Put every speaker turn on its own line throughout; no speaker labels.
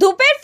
ধূপের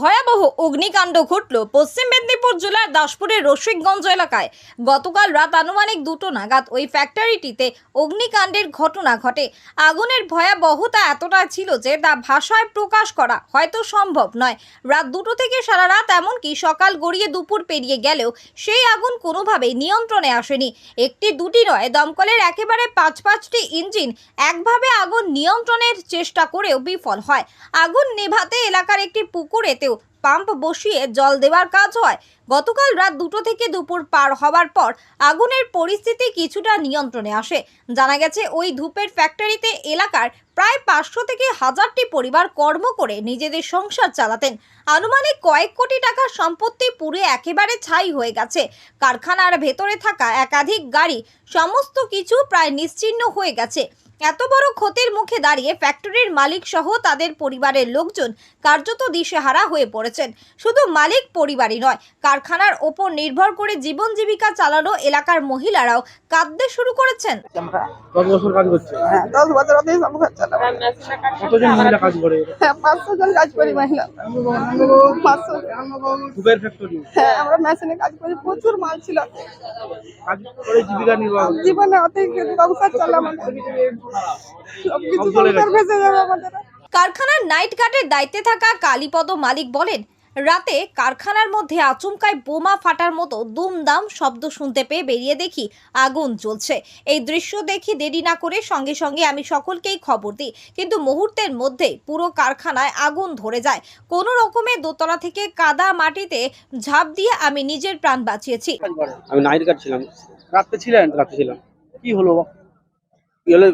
ভয়াবহ অগ্নিকাণ্ড ঘটল পশ্চিম মেদিনীপুর জেলার দাসপুরের রসিকগঞ্জ এলাকায়। গতকাল রাত আনুমানিক দুটো নাগাদ ওই ফ্যাক্টরিটিতে অগ্নিকাণ্ডের ঘটনা ঘটে। আগুনের ভয়াবহতা এতটা ছিল যে তা ভাষায় প্রকাশ করা হয়তো সম্ভব নয়। রাত দুটো থেকে সারা রাত এমনকি সকাল গড়িয়ে দুপুর পেরিয়ে গেলেও সেই আগুন কোনোভাবেই নিয়ন্ত্রণে আসেনি। একটি দুটি নয়, দমকলের একেবারে পাঁচ পাঁচটি ইঞ্জিন একভাবে আগুন নিয়ন্ত্রণের চেষ্টা করেও বিফল হয়। আগুন নেভাতে এলাকার একটি পুকুরেতেও পাম্প বসিয়ে জল দেওয়ার কাজ হয়। গতকাল রাত দুটো থেকে দুপুর পার হবার পর আগুনের পরিস্থিতি কিছুটা নিয়ন্ত্রণে আসে। জানা গেছে, ওই ধূপের ফ্যাক্টরিতে এলাকার প্রায় পাঁচশো থেকে হাজারটি পরিবার কর্ম করে নিজেদের সংসার চালাতেন। আনুমানিক কয়েক কোটি টাকার সম্পত্তি পুড়ে একেবারে ছাই হয়ে গেছে। কারখানার ভেতরে থাকা একাধিক গাড়ি, সমস্ত কিছু প্রায় নিশ্চিহ্ন হয়ে গেছে। এত বড় ক্ষতির মুখে দাঁড়িয়ে ফ্যাক্টরির মালিক সহ তাদের পরিবারের লোকজন কার্যত দিশেহারা হয়ে পড়েছেন। শুধু মালিক পরিবারই নয় কারখানার ওপর নির্ভর করে জীবন জীবিকা চালানো এলাকার মহিলারাও কাঁদতে শুরু করেছেন।
আমরা
কত বছর কাজ করছে।
হ্যাঁ দশ বছর অব্দি সংসার চালাবো
কতজন মহিলা কাজ করে?
হ্যাঁ পাঁচশো জন কাজ করি মহিলা। পাঁচশো
ধূপের ফ্যাক্টরি।
হ্যাঁ আমরা মেশিনে কাজ করি প্রচুর মাল ছিল।
কাজ করে জীবিকা নির্বাহ।
জীবনে অতি সংসার চলে আমাদের
কারখানার নাইট গার্ডের দায়িত্বে থাকা কালীপদ মালিক বলেন রাতে কারখানার মধ্যে আচমকায় বোমা ফাটার মতো দুমদাম শব্দ শুনতে পেয়ে বেরিয়ে দেখি আগুন জ্বলছে। এই দৃশ্য দেখি দেরি না করে সঙ্গে সঙ্গে আমি সকলকেই খবর দিই। কিন্তু মুহূর্তের মধ্যে পুরো কারখানায় আগুন ধরে যায়। কোনো রকমে দোতলা থেকে কাদা মাটিতে ঝাঁপ দিয়ে আমি নিজের প্রাণ বাঁচিয়েছি।
আমি নাইট গার্ড ছিলাম।
রাত্রে ছিলেন?
রাতে ছিলাম।
কি হলো?
হলো?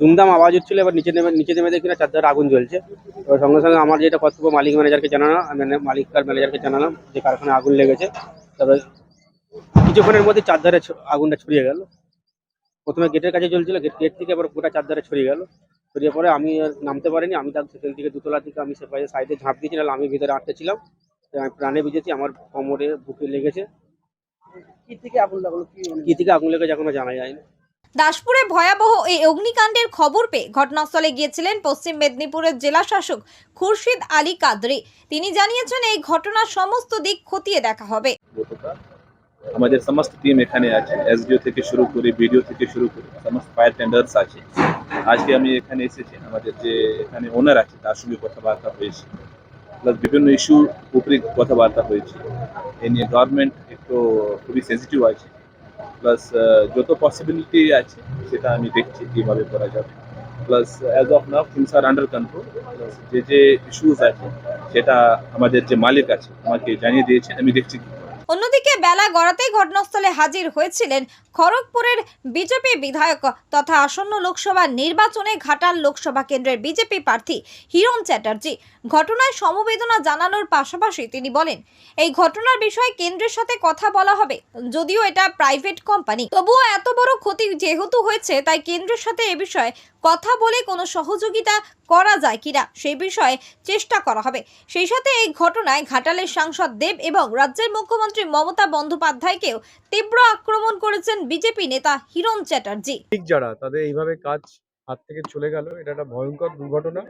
দুমদাম আওয়াজ হচ্ছিল এবার নিচে নেমে নিচে নেমে দেখি না চারধারে আগুন জ্বলছে। এবার সঙ্গে সঙ্গে আমার যেটা কর্তব্য মালিক ম্যানেজারকে জানানো মানে মালিক আর ম্যানেজারকে জানালাম যে কারখানায় আগুন লেগেছে। তবে কিছুক্ষণের মধ্যে চারধারে আগুনটা ছড়িয়ে গেল। প্রথমে গেটের কাছে জ্বলছিল গেট গেট থেকে এবার গোটা চারধারে ছড়িয়ে গেল। ছড়িয়ে পরে আমি আর নামতে পারিনি আমি তার সেখান থেকে দুতলা থেকে আমি সে সাইডে ঝাঁপ দিয়েছিলাম আমি ভিতরে আটকে ছিলাম। আমি প্রাণে ভিজেছি আমার কোমরে বুকে লেগেছে।
কি থেকে আগুন লাগল? কি
থেকে আগুন লেগেছে এখনও জানা যায়নি।
দাসপুরে ভয়াবহ এই অগ্নিকাণ্ডের খবর পেয়ে ঘটনাস্থলে গিয়েছিলেন পশ্চিম মেদিনীপুরের জেলা শাসক খুরশিদ আলী কাদরি। তিনি জানিয়েছেন, এই ঘটনার সমস্ত দিক খতিয়ে দেখা হবে।
আমাদের সমস্ত টিম এখানে আছে। এসডিও থেকে শুরু করে বিডিও থেকে শুরু করে সমস্ত ফায়ার টেন্ডার্স আছে। আজকে আমি এখানে এসেছি। আমাদের যে এখানে ওনার আছে, তার সঙ্গে কথাবার্তা হয়েছে। প্লাস বিভিন্ন ইস্যু উপরে কথাবার্তা হয়েছে। এ নিয়ে গভর্নমেন্ট একটু খুবই সেন্সিটিভ আছে। প্লাস যত পসিবিলিটি আছে, সেটা আমি দেখছি কীভাবে করা যাবে plus as of now things are under control plus যে যে ইস্যুস আছে, সেটা আমাদের যে মালিক আছে, আমাকে জানিয়ে দিয়েছে, আমি দেখছি।
অন্যদিকে বেলা গড়াতেই ঘটনাস্থলে হাজির হয়েছিলেন খড়গপুরের বিজেপি বিধায়ক তথা আসন্ন লোকসভা নির্বাচনে ঘাটাল লোকসভা কেন্দ্রের বিজেপি প্রার্থী হিরণ চ্যাটার্জি। ঘটনায় সমবেদনা জানানোর পাশাপাশি তিনি বলেন, এই ঘটনার বিষয়ে কেন্দ্রের সাথে কথা বলা হবে, যদিও এটা প্রাইভেট কোম্পানি। তবুও এত বড় ক্ষতি যেহেতু হয়েছে, তাই কেন্দ্রের সাথে এ বিষয়ে কথা বলে কোনো সহযোগিতা করা যায় কিনা সেই বিষয়ে চেষ্টা করা হবে। সেই সাথে এই ঘটনায় ঘাটালের সাংসদ দেব এবং রাজ্যের মুখ্যমন্ত্রী মমতা বন্দ্যোপাধ্যায়কেও তীব্র আক্রমণ করেছেন বিজেপি নেতা হিরণ চ্যাটার্জি।
ঠিক যারা, তাদের এইভাবে কাজ হাত থেকে চলে গেল, এটা একটা ভয়ঙ্কর দুর্ঘটনা।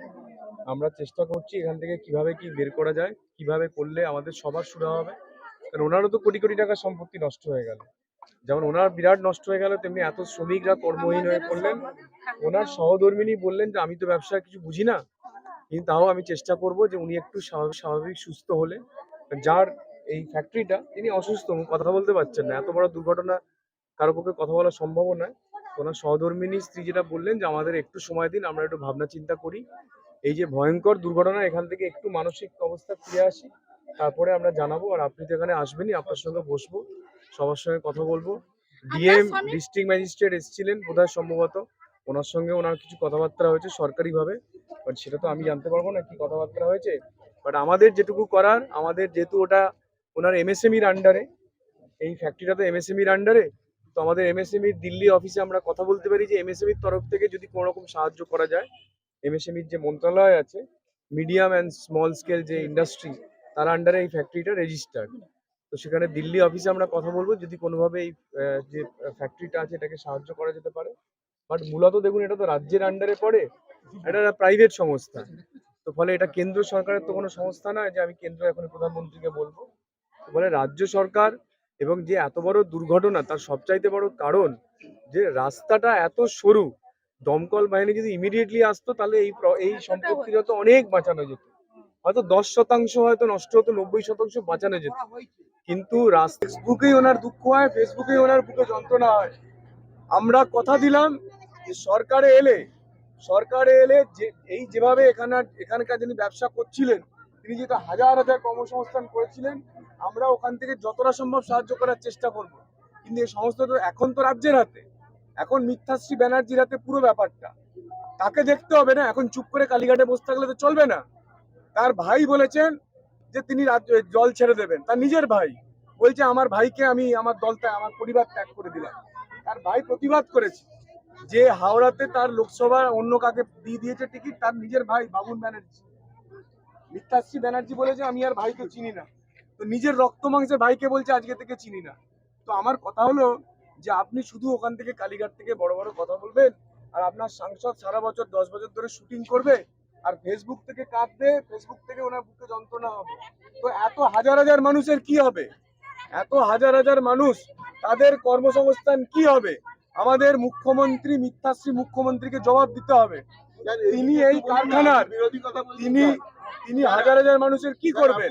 আমরা চেষ্টা করছি এখান থেকে কীভাবে কি বের করা যায়, কীভাবে করলে আমাদের সবার সুবিধা হবে। কারণ ওনারও তো কোটি কোটি টাকার সম্পত্তি নষ্ট হয়ে গেল। যেমন ওনার বিরাট নষ্ট হয়ে গেল, তেমনি এত শ্রমিকরা কর্মহীন হয়ে পড়লেন। ওনার সহধর্মিনী বললেন যে, আমি তো ব্যবসা কিছু বুঝি না। কিন্তু তাও আমি চেষ্টা করব যে, উনি একটু স্বাভাবিক সুস্থ হলে। যার এই ফ্যাক্টরিটা তিনি অসুস্থ কথা বলতে পারছেন না। এত বড় দুর্ঘটনা কারও পক্ষে কথা বলা সম্ভব নয়। ওনার সহধর্মিনী স্ত্রী যেটা বললেন যে আমাদের একটু সময় দিন আমরা একটু ভাবনা চিন্তা করি। এই যে ভয়ঙ্কর দুর্ঘটনা এখান থেকে একটু মানসিক অবস্থা ফিরে আসি। তারপরে আমরা জানাব আর আপনি তো এখানে আসবেনই আপনার সঙ্গে বসবো সবার সঙ্গে কথা বলব। ডিএম ডিস্ট্রিক্ট ম্যাজিস্ট্রেট এসেছিলেন বোধহয় সম্ভবত। ওনার সঙ্গে ওনার কিছু কথাবার্তা হয়েছে সরকারিভাবে বাট সেটা তো আমি জানতে পারব না কি কথাবার্তা হয়েছে। বাট আমাদের যেটুকু করার আমাদের যেহেতু ওটা ওনার এমএসএমইর আন্ডারে এই ফ্যাক্টরিটা তো এমএসএমইর আন্ডারে তো আমাদের এমএসএমই দিল্লি অফিসে আমরা কথা বলতে পারি যে এমএসএমইর তরফ থেকে যদি কোনো রকম সাহায্য করা যায় এমএসএমইর যে মন্ত্রণালয় আছে মিডিয়াম অ্যান্ড স্মল স্কেল যে ইন্ডাস্ট্রি তার আন্ডারে এই ফ্যাক্টরিটা রেজিস্টার্ড তো সেখানে দিল্লি অফিসে আমরা কথা বলব, যদি কোনোভাবে এই যে ফ্যাক্টরিটা আছে, এটাকে সাহায্য করা যেতে পারে। বাট মূলত দেখুন, এটা তো রাজ্যের আন্ডারে পড়ে, এটা প্রাইভেট সংস্থা। তো ফলে এটা কেন্দ্র সরকারের তো কোনো সংস্থা নয় যে আমি কেন্দ্র এখন প্রধানমন্ত্রীকে বলব। ফলে রাজ্য সরকার এবং যে এত বড় দুর্ঘটনা তার সবচাইতে বড় কারণ যে রাস্তাটা এত সরু দমকল বাহিনী যদি ইমিডিয়েটলি আসতো তাহলে এই এই সম্পত্তি তো অনেক বাঁচানো যেত। হয়তো দশ শতাংশ হয়তো নষ্ট হতো নব্বই শতাংশ বাঁচানো যেত। কিন্তু ফেসবুকেই ওনার দুঃখ হয় ফেসবুকেই ওনার বুকে যন্ত্রণা হয়। আমরা কথা দিলাম যে সরকারে এলে সরকারে এলে যে এই যেভাবে এখানে এখানকার যিনি ব্যবসা করছিলেন তিনি যেটা হাজার হাজার কর্মসংস্থান করেছিলেন আমরা ওখান থেকে যতটা সম্ভব সাহায্য করার চেষ্টা করব। কিন্তু এই সমস্ত তো এখন তো রাজ্যের হাতে। এখন মিথ্যাশ্রী ব্যানার্জির হাতে পুরো ব্যাপারটা। তাকে দেখতে হবে না, এখন চুপ করে কালীঘাটে বসে থাকলে তো চলবে না। তার ভাই বলেছেন যে তিনি রাজ্য জল ছেড়ে দেবেন। তার নিজের ভাই বলছে, আমার ভাইকে আমি, আমার দলটা, আমার পরিবার ত্যাগ করে দিলাম। তার ভাই প্রতিবাদ করেছে যে হাওড়াতে তার লোকসভা অন্য কাকে দিয়ে দিয়েছে টিকিট, তার নিজের ভাই বাবুন ব্যানার্জি। মিথ্যাশ্রী ব্যানার্জি বলেছে, আমি আর ভাইকে চিনি না। তো নিজের রক্ত মাংসের ভাইকে বলছে আজকে থেকে চিনি না। তো আমার কথা হলো যে আপনি শুধু ওখান থেকে কালীঘাট থেকে বড় বড় কথা বলবেন আর আপনার সাংসদ সারা বছর দশ বছর ধরে শুটিং করবে আর ফেসবুক থেকে কাঁদবে ফেসবুক থেকে ওনার বুকে যন্ত্রণা হবে। তো এত হাজার হাজার মানুষের কি হবে? এত হাজার হাজার মানুষ তাদের কর্মসংস্থান কি হবে? আমাদের মুখ্যমন্ত্রী মিথ্যাশ্রী মুখ্যমন্ত্রীকে জবাব দিতে হবে। তিনি এই কারখানার তিনি তিনি হাজার হাজার মানুষের কি করবেন?